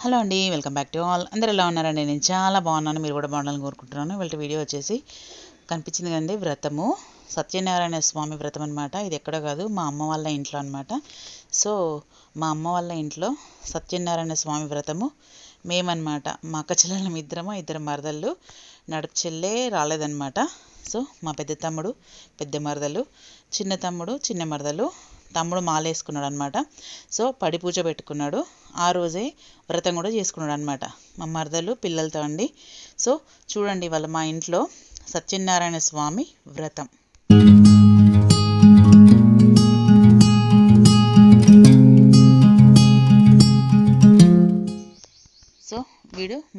Hello అండి welcome back to all. అందరు ఎలా ఉన్నారండి? నేను చాలా బాగున్నాను. మీరు కూడా బాగుండాలని కోరుకుంటున్నాను. వీళ్ళ వీడియో వచ్చేసి కనిపించింది కదండి వ్రతము. సత్యనారాయణ స్వామి వ్రతం అనమాట ఇది ఎక్కడో కాదు మా అమ్మ వాళ్ళ ఇంట్లో అనమాట సో మా అమ్మ వాళ్ళ ఇంట్లో సత్యనారాయణ స్వామి వ్రతము మేమన్నమాట. మా అక్క చెల్లెలం ఇద్దరము ఇద్దరు మరదళ్ళు. నడుచెల్లే రాలేదనమాట రాలేదన్నమాట. సో మా పెద్ద తమ్ముడు పెద్ద మరదలు చిన్న తమ్ముడు చిన్న మరదలు తమ్ముడు మాలేసుకున్నాడు అనమాట సో పడి పూజ పెట్టుకున్నాడు. ఆ రోజే వ్రతం కూడా చేసుకున్నాడు అనమాట మా మరదలు పిల్లలతో అండి. సో చూడండి వాళ్ళ మా ఇంట్లో సత్యనారాయణ స్వామి వ్రతం.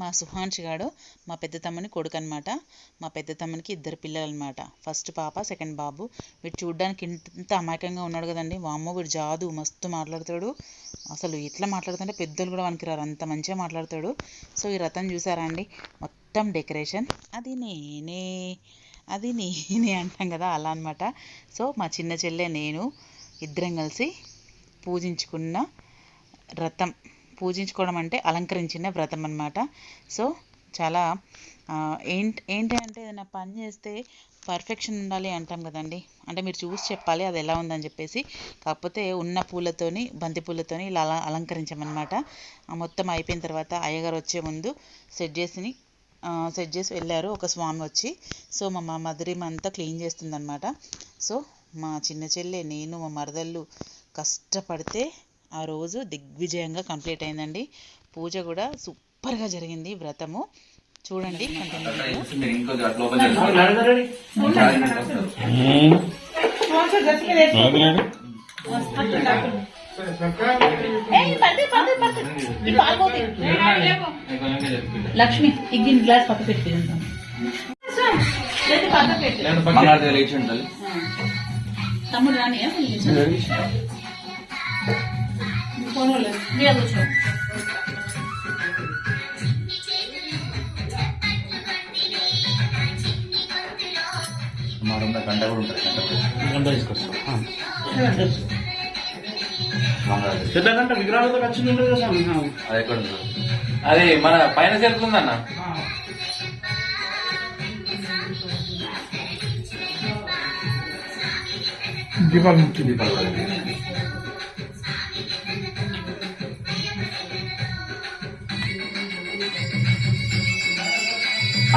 మా సుహాన్షి గాడు మా పెద్ద తమ్ముని కొడుకు అనమాట మా పెద్ద తమ్మునికి ఇద్దరు పిల్లలు అనమాట ఫస్ట్ పాప సెకండ్ బాబు. వీడు చూడ్డానికి ఇంత అమాయకంగా ఉన్నాడు కదండి. వామ్మో వీడు జాదు మస్తు మాట్లాడతాడు. అసలు ఎట్లా మాట్లాడుతుంటే పెద్దలు కూడా వనికిరారు అంత మంచిగా మాట్లాడతాడు. సో ఈ రథం చూసారా అండి? మొత్తం డెకరేషన్. అది నేనే అది నేనే అంటాం కదా అలా అనమాట. సో మా చిన్న చెల్లె నేను ఇద్దరం కలిసి పూజించుకున్న రథం. పూజించుకోవడం అంటే అలంకరించిన వ్రతం అన్నమాట. సో చాలా ఏంటి ఏంటి అంటే ఏదైనా పని చేస్తే పర్ఫెక్షన్ ఉండాలి అంటాం కదండి. అంటే మీరు చూసి చెప్పాలి అది ఎలా ఉందని చెప్పేసి. కాకపోతే ఉన్న పూలతోని బంతి పూలతోని ఇలా అలా అలంకరించామన్నమాట. మొత్తం అయిపోయిన తర్వాత అయ్యగారు వచ్చే ముందు సెట్ చేసి సెట్ చేసి వెళ్ళారు ఒక స్వామి వచ్చి. సో మా మా మధురిమ అంతా క్లీన్ చేస్తుందన్నమాట. సో మా చిన్న చెల్లె నేను మా మరదళ్ళు కష్టపడితే ఆ రోజు దిగ్విజయంగా కంప్లీట్ అయిందండి. పూజ కూడా సూపర్గా జరిగింది వ్రతము. చూడండి కంటిన్యూ లక్ష్మి ఇగ్గిన గ్లాస్ పక్క పెట్టి తమ్ముడు రాని కూర్చో మా రూమ్ గంట కూడా ఉంటుంది గంట పెద్దగంట విగ్రహాలతో వచ్చింది ఉంటుంది కదా స్వామి అది ఎక్కడ అది మన పైన జరుగుతుందన్న దీపాలు ముఖ్యం దీపాలు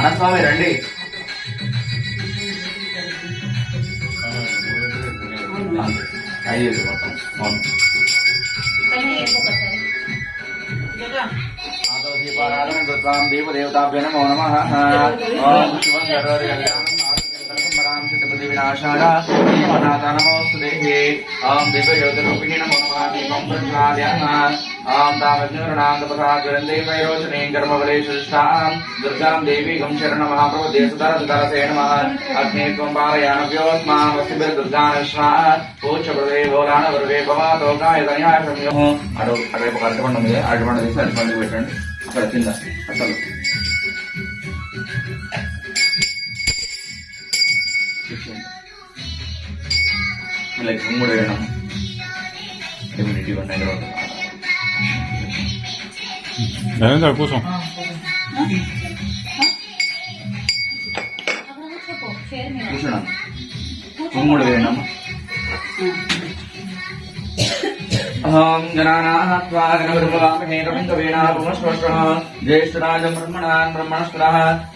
అనంతస్వామి రండి. ఐదు మొత్తం. అవును ఆదో నమో నమ. ఓం శివం సర్వరి కళ్యాణం ఆరోగ్యం ఓం దివ్యజ్యోతిరూపిణి నమో దీపం ప్రజ్వాల్యామ ఓం తామజ్ఞరుణాంతపసాగ్రంథే వైరోచనే కర్మవలే సృష్టాం దుర్గాం దేవీగం శరణమహాప్రభు దేశతరసే నమః అగ్నే త్వం పారయానవ్యోస్మావస్తిభిర్దుర్గానశ్వా పూచప్రదే భోలాన వర్వే భవాతోకాయ తనయాయ సంయోహ అటు అటువైపు ఒక అరటిపండు ఉంది అరటిపండు తీసి అరటిపండు పెట్టండి అక్కడ కింద అసలు ఇలా మూడు వేయడం ఇమ్యూనిటీ ఉన్నాయి lavender puso. Ah, பூசணம் உங்களுடைய வேணாமா ॐ जनानाः त्वा ज्येष्ठराज ब्रह्मणान् ब्रह्मणस्पदः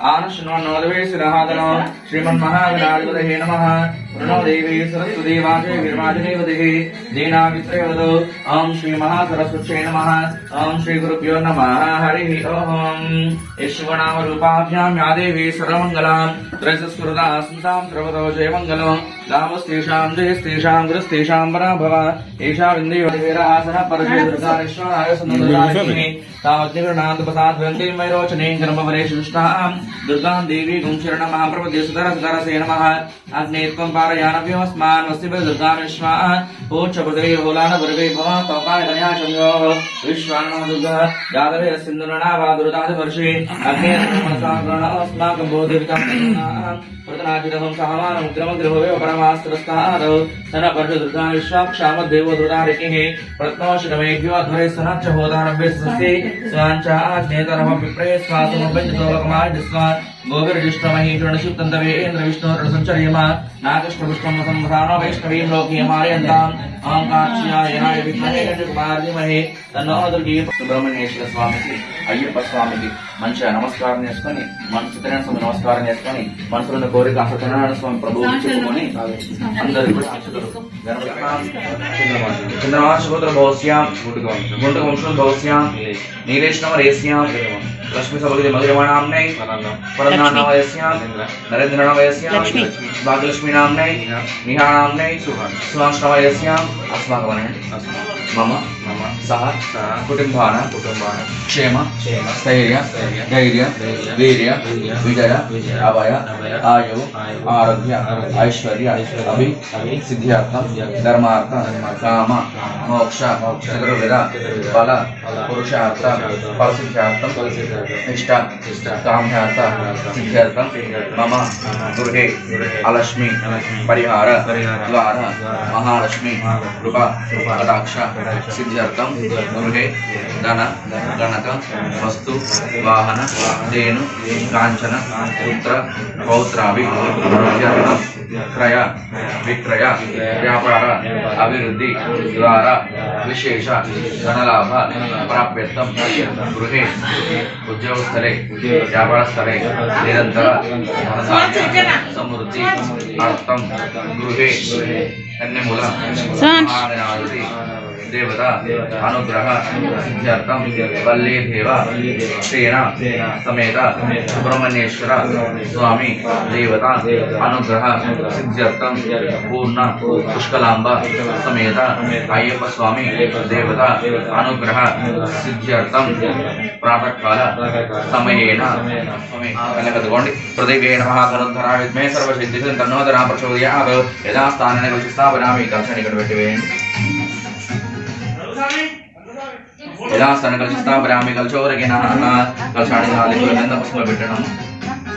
आनशृण्वन्नोदवेशिरहादनो श्रीमन्महाविनायपदहे नमः। प्रणो देवी सरस्वती वाचे विरमादिदेवतिः श्री ॐ श्रीमहासरस्वत्यै नमः। ॐ श्रीगुरुभ्यो नमः। हरिः ॐ ईश्वरनामरूपाभ्यां या देवी त्रयसस्मृता स्मृतां सर्वतो जयमङ्गलम्। रामस्तेषां जयस्तेषां गुरुस्तेषां भव एषा विन्देवदेवेरासनः परशेन्द्रसारिश्वराय सन्ददायिनी तावद्दिगृणान्तपसात् ग्रन्थिमय रोचने कर्मवरेशिष्टां दुर्गां देवी गुंशरण महाप्रपदे सुधर सुधर से नमः अग्ने त्वं पारयानभ्योऽस्मान् वसिब दुर्गां विश्वाः ओक्षपदवे होलान वर्गे भव तौकाय दया शम्योः विश्वानो दुर्गः जादवे सिन्धुरणाभा दुरुदादिवर्षे अग्ने मनसा ग्रहणोऽस्माकं बोधिवितं प्रतनाचिरहं सहमानं ग्रमग्रहवे परमास्त्रस्तारौ सन पर्ष दुर्गा विश्वाक्षामद्देवो दुरारिकिः प्रत्नोषिणमेभ्यो अध्वरे सनाच्च होदारभ्य सस्ये स्वाञ्च आज्ञे ఆజ్ఞేతరమ విప్రే స్వాసమభ్యంతోలకమాయ స్వాన్ సుబ్రహ్మణ్యేశ్వర స్వామికి అయ్యప్ప స్వామికి మంచిగా నమస్కారం చేసుకొని మనసు స్వామి నమస్కారం చేసుకొని మనసులో కోరిక ఆ సత్యనారాయణ స్వామి ప్రభువు చెప్పుకొని అందరు కూడా వంశం రేస్యాం లక్ష్మీ సభకి మధురమణాంనై పరనామయస్యాం नरेन्द्रनामयस्यां नरेन्द्रनामयस्यां भाग्यलक्ष्मीनाम्नै नेहानाम्नै सुभाषनामयस्याम् अस्माकं मम मम सह सह कुटुम्बानां क्षेम क्षेम स्थैर्य धैर्य वीर्य विजय अभय आयु आरोग्य ऐश्वर्य अभि अभि धर्मार्थ काम मोक्ष चतुर्विध बल पुरुषार्थ परसिद्ध्यार्थं इष्ट इष्ट काम्यार्थ सिद्ध्यर्थं मम दुर्गे अलक्ष्मी परिहार द्वार महालक्ष्मी कृपा कृपा कटाक्ष सिद्ध्यर्थं गणक वस्तु धेनु काञ्चन पुत्र पौत्राभि क्रय विक्रय व्यापार अभिवृद्धि द्वारा विशेष धनलाभ प्राप्यर्थं गृहे उद्योगस्थले व्यापारस्थले निरन्तर धनधान्य समृद्धि गृह गृहे कन्यमूल దేవత అనుగ్రహ సిద్ధ్యర్థం వల్లేభేవ సేన సమేత సుబ్రహ్మణ్యేశ్వర స్వామి దేవత అనుగ్రహ సిద్ధ్యర్థం పూర్ణ పుష్కలాంబ సమేత అయ్యప్ప స్వామి దేవత అనుగ్రహ సిద్ధ్యర్థం ప్రాతకాల సమయేన. కనకదుకోండి పృథివీ నమః ధనుర్ధరా విద్మే సర్వసిద్ధిషు తన్నోదరా ప్రచోదయాత్ యథా స్థానాన్ని కలిసి స్థాపనామి కలిసి ఇక్కడ పెట్టివేయండి యథా స్థానం కలిసి స్థాపనామి కలిసి కలిసాడి నాలుగు గంధ పుష్పం పెట్టడం.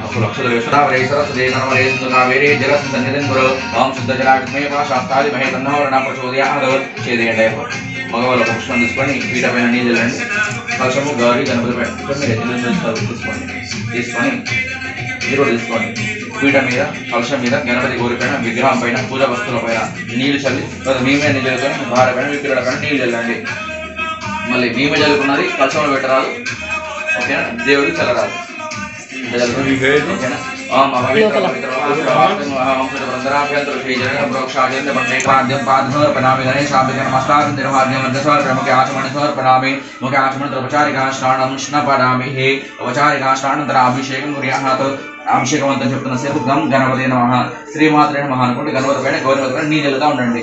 కలశములో లక్షలక్షలే సరస్వతే నర్మదే సింధుకావేరే జలసంధన్యదిన్ గురు ఓం శుద్ధ జలాగ్నే శాస్త్రాది మహే తన్నోరణ ప్రచోదయాద్ చేదేయండి మగవాళ్ళ ఒక పుష్పం తీసుకొని పీట పైన నీళ్ళు చల్లండి కలశము గౌరీ గణపతి పైన మీరు తీసుకోండి తీసుకొని మీరు తీసుకోండి పీట మీద కలశం మీద గణపతి గౌరి పైన విగ్రహం పైన పూజ వస్తువుల పైన నీళ్ళు చల్లి తర్వాత మీ మీద నీళ్ళు చల్లుకొని భార పైన విగ్రహాల పైన నీళ్ళు చల్లండి మళ్ళీ మీ చల్లుకున్నది కలశంలో పెట్టరాదు ఓకేనా దేవుడికి చల్లరాదు అభిషేకం చెప్తున్న సేపు గం గణపతి నమ శ్రీమాత్రే నమ అనుకోండి గణపతి పైన గౌరవ పైన నీళ్ళుగా ఉండండి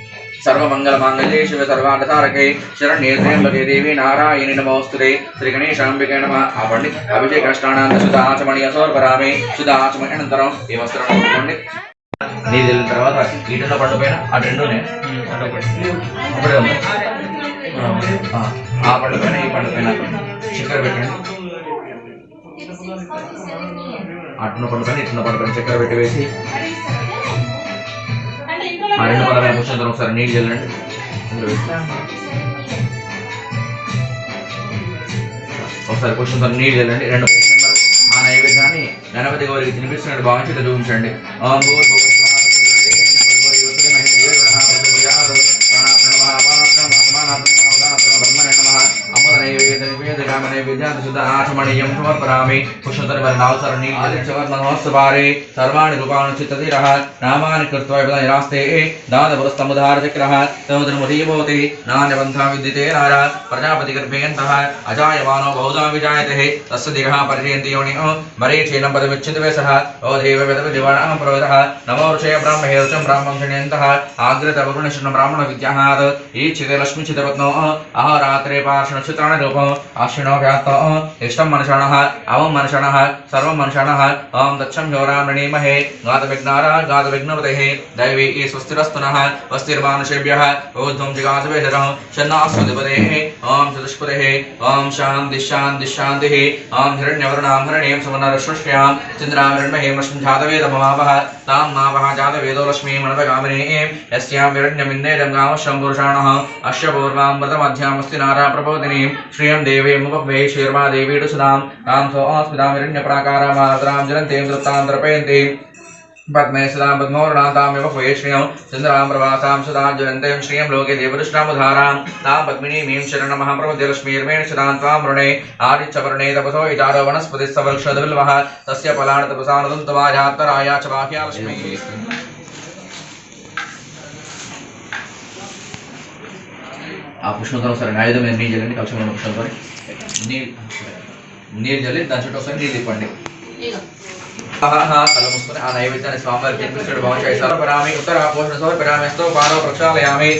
నమస్తే లంబోదరార సర్వమంగళమాంగళ్యే శివ సర్వాంగతారకే శరణ్యే త్ర్యంబకే దేవి నారాయణి నమోస్తుతే. శ్రీ గణేశాంబికే నమ. అవ్వండి అభిషేక స్నానాంత శుద్ధ ఆచమణి అసోర్పరామి. శుద్ధ ఆచమణి అనంతరం ఈ వస్త్రం కట్టుకోండి నీళ్ళు వెళ్ళిన తర్వాత ఈటల పడిపోయిన ఆ రెండునే అప్పుడే ఉంది. ఆ, ఆ ఈ పండు పైన చక్కెర పెట్టండి. అటున్న పండు పైన ఇటున్న పండు చక్కెర పెట్టి వేసి ఆ రెండు పళ్ళ మీద తర్వాత ఒకసారి నీళ్ళు చల్లండి. ఒకసారి కూర్చున్న తర్వాత నీళ్ళు చల్లండి. రెండు ఆ నైవేద్యాన్ని గణపతి గౌరికి తినిపిస్తున్నట్టు భావించి చూపించండి. पितामने विद्यासुद आठमणीयं समर्परामि पुष्णतरवर्णावसरणीं आदित्यवर्णनोत्सवारे सर्वाणि रूपाणि चित्ततिरः नामानि कृत्वा विदाय रास्ते दानपुरस्तमुदारचक्रः तमुद्रमुदीभवति नान्यबन्धा विद्यते नार प्रजापतिगर्भेऽन्तः अजायमानो बहुधा विजायते। तस्य दिगः परिजयन्ति योनिः। मरीचेन पदविच्छिति वै सः। ओ देववेदविदिवाणां प्रवदः नमो ऋषय ब्राह्महेरुचं ब्राह्मणिण्यन्तः आग्रतवरुणशृण ब्राह्मणविद्याः ईक्षिते लक्ष्मीचितपत्नो अहोरात्रे पार्श्वनक्षत्राणि रूपम्। आश्र दक्षिणो व्याप्तो इष्टं मनषणः, अवं मनषणः, सर्वं मनषणः ॐ दक्षं घोरां विघ्नारा गातविघ्नारा गातविघ्नपतेः दैवी स्वस्तिरस्तु नः स्वस्तिर्वानुषेभ्यः ऊर्ध्वं जिगासवेशरः शन्नास्वतिपतेः ॐ चतुष्पतेः ॐ शान्तिश्शान्तिश्शान्तिः ॐ हिरण्यवर्णां हिरण्यं समनरश्रुष्यां चन्द्रां हिरण्महे जातवेद जातवेदमवावः ताम मावः जातवेदो लक्ष्मी लक्ष्मीमणवगामिने यस्यां हिरण्यमिन्नेरङ्गामश्यं पुरुषाणः अस्य पूर्वां व्रतमध्यामस्ति नाराप्रबोधिनीं श्रियं देवीं ఓం హిరణ్యవర్ణాం హరణీం సుమనరశ్రుష్ట్యాం చంద్రాం హిరణ్మహీం లక్ష్మీం జాతవేదమమావహ తాం మావహ జాతవేదో లక్ష్మీం అనవగామినీం యస్యాం హిరణ్యమిన్నేదం గామశ్వం పురుషాణः అశ్వ పూర్వాం వ్రతమధ్యామస్తి నారా ప్రబోధినీం శ్రియం దేవీముపవే శీర్మా దేవీడు సుధాం తాం సోస్మితాం హిరణ్యప్రాకారామాద్రాం జలంతీం తృప్తాం తర్పయంతీం పద్మే సదాం పద్మోరణాతామివ భూయేష్ణ్యం చంద్రాం ప్రవాసాం సదాం జ్వలంతేం శ్రియం లోకే దేవదృష్టాముధారాం తాం పద్మినీమీం శరణమహం ప్రబుద్ధిలక్ష్మీర్మేణ శతాం త్వాం వృణే ఆదిత్యవర్ణే తపసో ఇచారో వనస్పతిస్తవృక్షదవిల్వః తస్య ఫలాని తపసానుదంతవాజాత్తరాయా చ బాహ్యా లక్ష్మీ ఆ పుష్పంతో ఒకసారి ఆయుధం మీద నీళ్ళు చల్లండి కలుషం పుష్పంతో నీళ్ళు నీళ్ళు చల్లి దాని చుట్టూ ఒకసారి నీళ్ళు తిప్పండి తల మూసుకొని ఆ నైవేద్యాన్ని స్వామివారికి బాగుంటాయి సమర్పరామి ఉత్తర పోషణ ప్రక్షాళయామి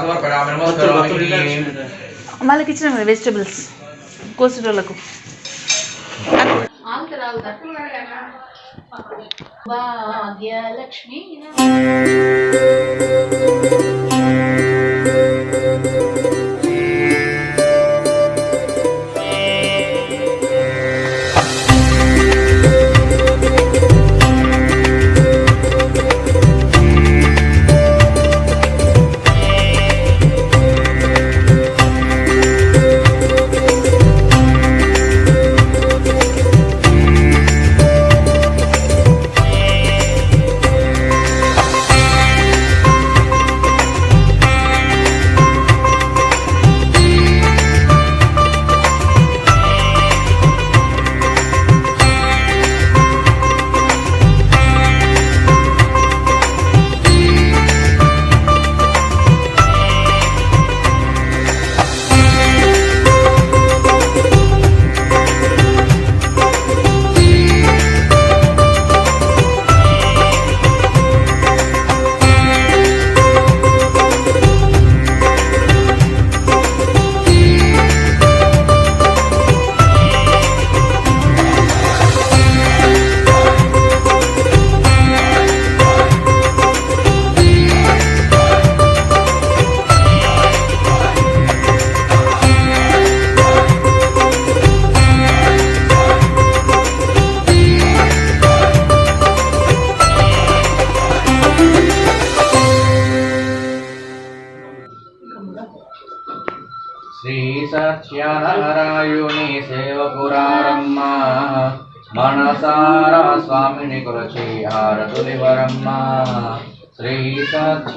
సమర్పరామి వాళ్ళకి ఇచ్చిన వెజిటబుల్స్ కోసిటోళ్ళకు భాగ్యలక్ష్మి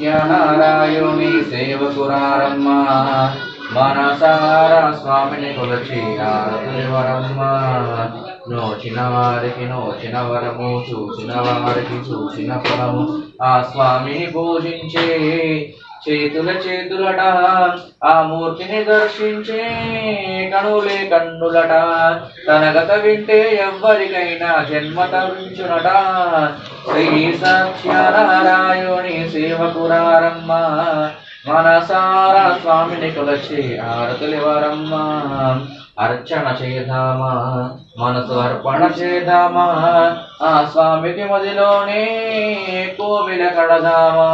సత్యనారాయణి సేవకురారమ్మ మనసారా స్వామిని కొలచి హారతులివరమ్మ నోచిన వారికి నోచిన వరము చూసిన వారికి చూసిన ఫలము. ఆ స్వామిని పూజించే చేతుల చేతులట ఆ మూర్తిని దర్శించే కనులే కన్నులట. తన గత వింటే ఎవ్వరికైనా జన్మ తరించునట శ్రీ సత్యనారాయణి సేవకురారమ్మ మనసారా స్వామిని కొలచి ఆరతులివరమ్మ. అర్చన చేద్దామా మనసు అర్పణ చేద్దామా ఆ స్వామికి మదిలోనే కోవిల కడదామా.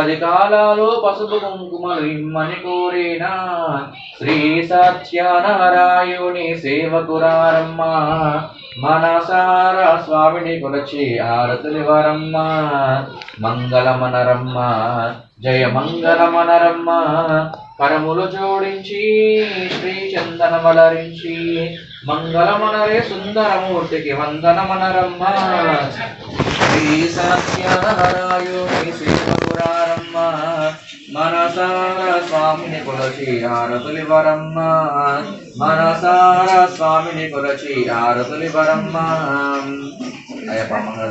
పది కాలాలు పసుపు కుంకుమలు ఇమ్మని కోరినా శ్రీ సత్యనారాయణి సేవకురారమ్మ మనసారా స్వామిని కొలచి ఆరతులివరమ్మ మంగళమనరమ్మ జయ మంగళమనరమ్మ. కరములు జోడించి శ్రీ చందనమలరించి మంగళమనరే సుందరమూర్తికి వందనమనరమ్మ. శ్రీ సత్యనారాయణి శ్రీ పురారమ్మ మనసార స్వామిని కొలచి ఆరతులి వరమ్మ మనసార స్వామిని కొలచి ఆరతులి వరమ్మ అయ్యప్ప మంగళ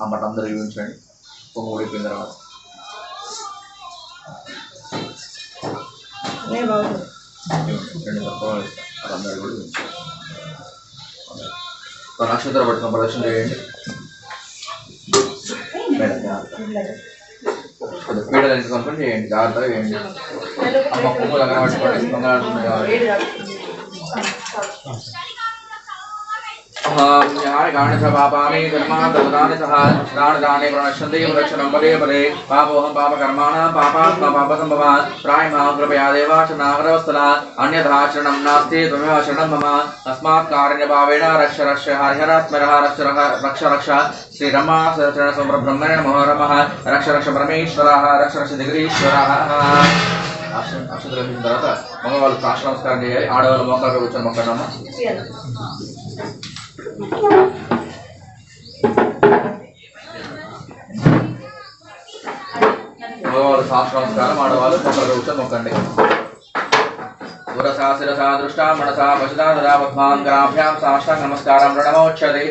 పేరా అమ్మట అందరూ చూపించండి. పొంగు ఊడిపోయిన తర్వాత. రెండు తక్కువ అందరూ కూడా చూపించండి. ఒక నక్షత్ర పట్టుకొని ప్రదర్శన చేయండి. మేడం పీడలు తీసుకొని చేయండి. జాగ్రత్తగా చేయండి. అమ్మ పొంగు దగ్గర పట్టుకోండి. పొంగాడుతుంది ஞானகாணி பாபாமி கர்மாந்தபுதானி சகாணதானி பிரணசந்தி புரட்சணம் பலே பலே பாபோஹம் பாப கர்மாணா பாபாத்மா பாபசம்பவாத் பிராயமாம் கிருபயா தேவாச்ச நாகரவஸ்தலா அந்யதாச்சரணம் நாஸ்தி துவமேவ சரணம் மம தஸ்மாத் காரண்ய பாவேன ரக்ஷ ரக்ஷ ஹரிஹராத்மரஹ ரக்ஷ ரக்ஷ ரக்ஷ ஸ்ரீ ரமா சரண சம்பிரம்மணே நமோ ரமஹ ரக்ஷ ரக்ஷ பரமேஸ்வராஹ ரக்ஷ ரக்ஷ திகிரீஸ்வராஹ అక్షతలు తర్వాత మగవాళ్ళు కాష్ట నమస్కారం చేయాలి ఆడవాళ్ళు మొక్కలు కూర్చొని మొక్కడమ్మా మగవాళ్ళు సాక్ష నమస్కారం ఆడవాళ్ళు మొక్కలు కూర్చొని మొక్కండి. పురసా శిరసా దృష్టా మనసా పశుదా దదా పద్మాంగరాభ్యాం సాష్టాంగ నమస్కారం ప్రణమోచ్చదే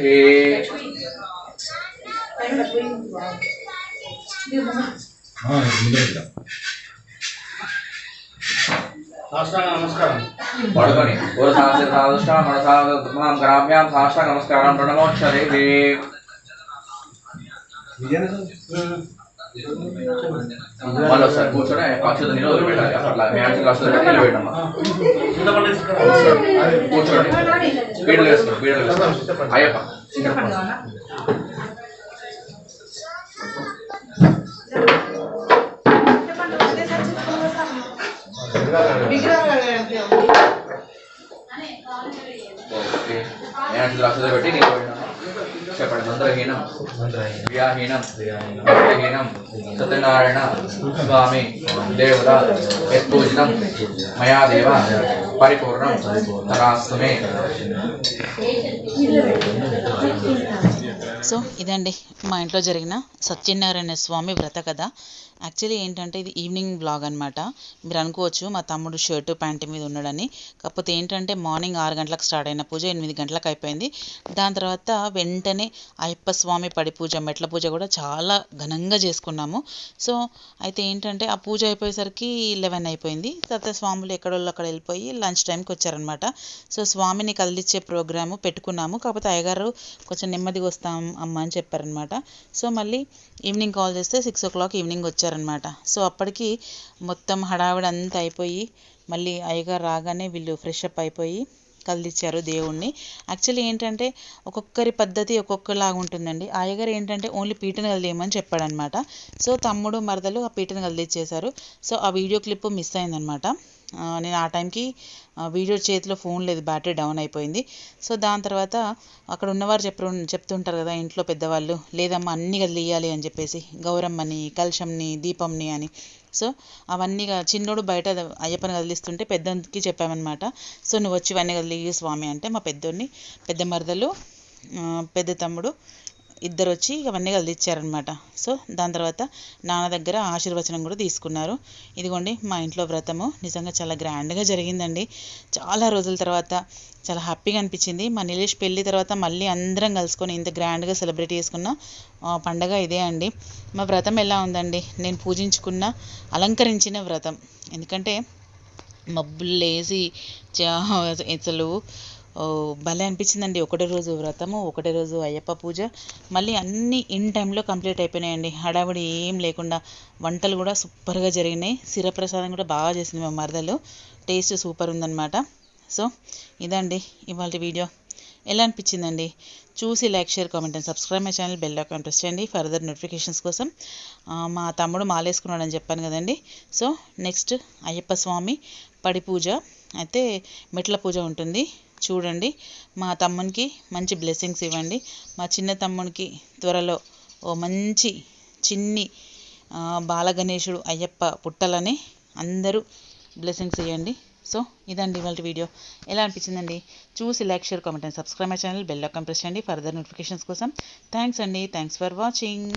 పడుకొని. పురసా శిరసా దృష్టా మనసా నమస్కారం. ప్రణమోచ్చదే మళ్ళీ ఒకసారి నీళ్ళు వదిలిపెట్టాలి అట్లా హ్యాండ్స్ నిలబెట్టమ్మా కూర్చోండి. పీడలు వేసుకోండి పీడలు వేసుకోండి. అయ్యప్ప హ్యాండ్స్ అక్షత పెట్టి నిలబెట్టమ్మా చెప్పండి మంత్రహీనం వ్యాహీనం. మంత్రహీనం సత్యనారాయణ స్వామి దేవత. యత్పూజితం మయా దేవ పరిపూర్ణం. తరాస్తమే. సో ఇదండి మా ఇంట్లో జరిగిన సత్యనారాయణ స్వామి వ్రత కథ. యాక్చువల్లీ ఏంటంటే ఇది ఈవినింగ్ బ్లాగ్ అనమాట మీరు అనుకోవచ్చు మా తమ్ముడు షర్టు ప్యాంటు మీద ఉన్నాడని. కాకపోతే ఏంటంటే మార్నింగ్ ఆరు గంటలకు స్టార్ట్ అయిన పూజ ఎనిమిది గంటలకు అయిపోయింది. దాని తర్వాత వెంటనే అయ్యప్ప స్వామి పడి పూజ మెట్ల పూజ కూడా చాలా ఘనంగా చేసుకున్నాము. సో అయితే ఏంటంటే ఆ పూజ అయిపోయేసరికి లెవెన్ అయిపోయింది. తర్వాత స్వాములు ఎక్కడోళ్ళు అక్కడ వెళ్ళిపోయి లంచ్ టైంకి వచ్చారనమాట సో స్వామిని కదిలిచ్చే ప్రోగ్రాము పెట్టుకున్నాము. కాకపోతే అయ్యగారు కొంచెం నెమ్మదిగా వస్తాం అమ్మ అని చెప్పారనమాట సో మళ్ళీ ఈవినింగ్ కాల్ చేస్తే సిక్స్ ఓ క్లాక్ ఈవినింగ్ వచ్చారు. వచ్చారనమాట సో అప్పటికి మొత్తం హడావిడి అంతా అయిపోయి మళ్ళీ అయ్యగారు రాగానే వీళ్ళు ఫ్రెష్ అప్ అయిపోయి కదిలిచ్చారు దేవుణ్ణి. యాక్చువల్లీ ఏంటంటే ఒక్కొక్కరి పద్ధతి ఒక్కొక్కలాగా ఉంటుందండి. ఆయగారు అయ్యగారు ఏంటంటే ఓన్లీ పీటను కదిలేయమని చెప్పాడనమాట సో తమ్ముడు మరదలు ఆ పీటను కదిలిచ్చేశారు. సో ఆ వీడియో క్లిప్ మిస్ అయిందనమాట నేను ఆ టైంకి వీడియో చేతిలో ఫోన్ లేదు బ్యాటరీ డౌన్ అయిపోయింది. సో దాని తర్వాత అక్కడ ఉన్నవారు చెప్పు చెప్తుంటారు కదా ఇంట్లో పెద్దవాళ్ళు లేదమ్మా అన్నీ కదిలియాలి అని చెప్పేసి గౌరమ్మని కలశంని దీపంని అని. సో అవన్నీ చిన్నోడు బయట అయ్యప్పని కదిలిస్తుంటే పెద్దకి చెప్పామన్నమాట. సో నువ్వు వచ్చి ఇవన్నీ కదిలి స్వామి అంటే మా పెద్దోడిని పెద్ద మరదలు పెద్ద తమ్ముడు ఇద్దరు వచ్చి అవన్నీ కదిలిచ్చారనమాట సో దాని తర్వాత నాన్న దగ్గర ఆశీర్వచనం కూడా తీసుకున్నారు. ఇదిగోండి మా ఇంట్లో వ్రతము నిజంగా చాలా గ్రాండ్గా జరిగిందండి. చాలా రోజుల తర్వాత చాలా హ్యాపీగా అనిపించింది. మా నిలేష్ పెళ్ళి తర్వాత మళ్ళీ అందరం కలుసుకొని ఇంత గ్రాండ్గా సెలబ్రేట్ చేసుకున్న ఆ, పండగ ఇదే అండి. మా వ్రతం ఎలా ఉందండి? నేను పూజించుకున్న అలంకరించిన వ్రతం. ఎందుకంటే మబ్బులు లేసి అసలు భలే అనిపించిందండి. ఒకటే రోజు వ్రతము ఒకటే రోజు అయ్యప్ప పూజ. మళ్ళీ అన్నీ ఇన్ టైంలో కంప్లీట్ అయిపోయినాయండి. హడావిడి ఏం లేకుండా వంటలు కూడా సూపర్గా జరిగినాయి. శిరప్రసాదం కూడా బాగా చేసింది మా మరదలు. టేస్ట్ సూపర్ ఉందన్నమాట. సో ఇదండి ఇవాళ వీడియో. ఎలా అనిపించిందండి? చూసి like share comment and subscribe my channel bell icon press చేయండి ఫర్దర్ నోటిఫికేషన్స్ కోసం. మా తమ్ముడు మాలేసుకున్నాడని చెప్పాను కదండి. సో నెక్స్ట్ అయ్యప్ప స్వామి పడి పూజ. అయితే మెట్ల పూజ ఉంటుంది. చూడండి. మా తమ్మునికి మంచి బ్లెస్సింగ్స్ ఇవ్వండి. మా చిన్న తమ్మునికి త్వరలో ఓ మంచి చిన్ని బాలగణేశుడు అయ్యప్ప పుట్టాలని అందరూ బ్లెస్సింగ్స్ ఇవ్వండి. సో ఇదండి ఇవాళ వీడియో. ఎలా అనిపించిందండి? చూసి like share comment and subscribe my channel bell icon press చేయండి. ఫర్దర్ నోటిఫికేషన్స్ కోసం. థ్యాంక్స్ అండి. Thanks for watching.